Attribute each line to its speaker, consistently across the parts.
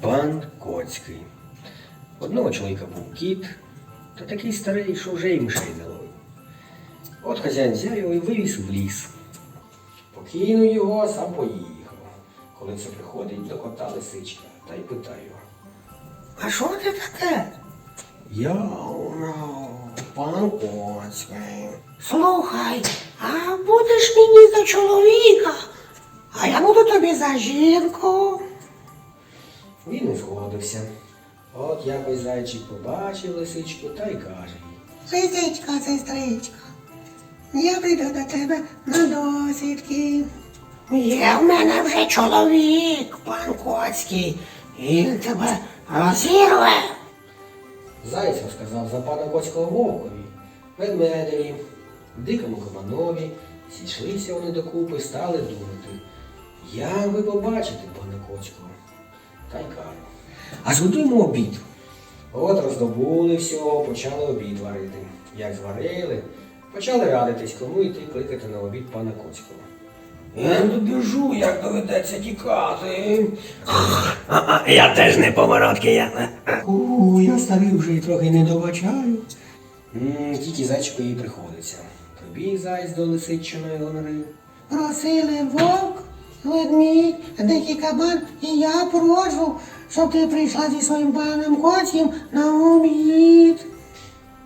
Speaker 1: Пан Коцький. Одного чоловіка був кіт, та такий старий, що вже й мишей не ловив. От хазяїн взяв його і вивіз в ліс. Покинув його, сам поїхав. Коли це приходить до кота лисичка, та й його. А що це таке? Я пан Коцький.
Speaker 2: Слухай, а будеш мені за чоловіка, а я буду тобі за жінку.
Speaker 1: Він не згодився. От якось зайчик побачив лисичку та й каже їй.
Speaker 2: Лисичка, сестричка, я прийду до тебе на досвідки. Є в мене вже чоловік, пан Коцький, він тебе розірве.
Speaker 1: Зайць розказав за пана Коцького вовкові, ведмедеві, дикому кабанові, зійшлися вони докупи, стали думати. Як ви побачите пана Коцького? Та й. А згодуємо обід. От роздобули всього, почали обід варити. Як зварили, почали радитись, кому йти кликати на обід пана Коцького. Я не добіжу, як доведеться тікати.
Speaker 2: Я теж не помородки, я.
Speaker 1: У, я старий вже і трохи не добачаю. Тільки зайчику їй приходиться. Прибіг зайць до лисичиної гонори.
Speaker 2: Просили вовк, ведмідь, дикий кабан, і я прошу, щоб ти прийшла зі своїм паном Коцьким на обід.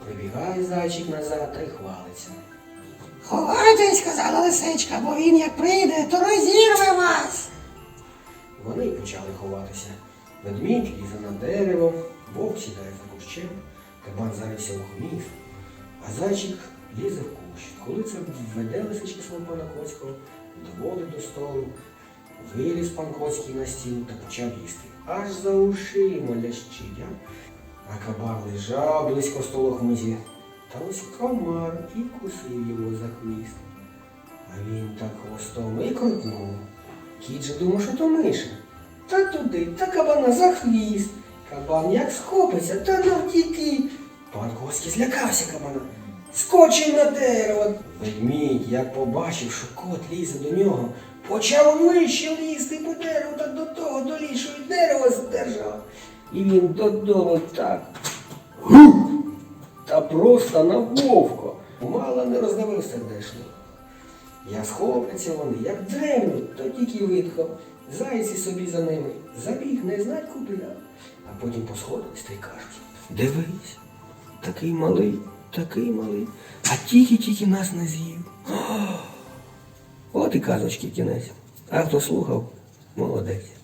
Speaker 1: Прибігає зайчик назад та й хвалиться.
Speaker 2: Ховайтесь, сказала лисичка, бо він як прийде, то розірве вас.
Speaker 1: Вони й почали ховатися. Ведмідь лізе на дерево, вовк сідає за кущем, кабан зарився у хміз, а зайчик лізе в кущ. Коли це введе лисичка свого пана Коцького, доводить до столу, виліз Панкоцький на стіл та почав їсти. Аж за ушима лящить. а? Кабан лежав близько столу хмизі. Та ось комар і кусив його за хвіст. А він так хвостом і крутнув. Кіт же думав, що то миша. Та туди, та кабана за хвіст. Кабан як схопиться, та навтіки. Пан Коський злякався кабана. Скочив на дерево. Ведмідь, як побачив, що кот лізе до нього, почав вище лізти по дереву та до того доліз, що й дерево здержав. І він додому так. Та просто на вовко. Мало не роздавив сердечно. Я схопляться вони, як дремлють, то тільки видхав. Зайці собі за ними. Забіг не знать куди. А потім посходились та й кажуть. Дивись, такий малий, такий малий, а тільки-тільки нас не з'їв. От і казочки кінець. А хто слухав, молодець.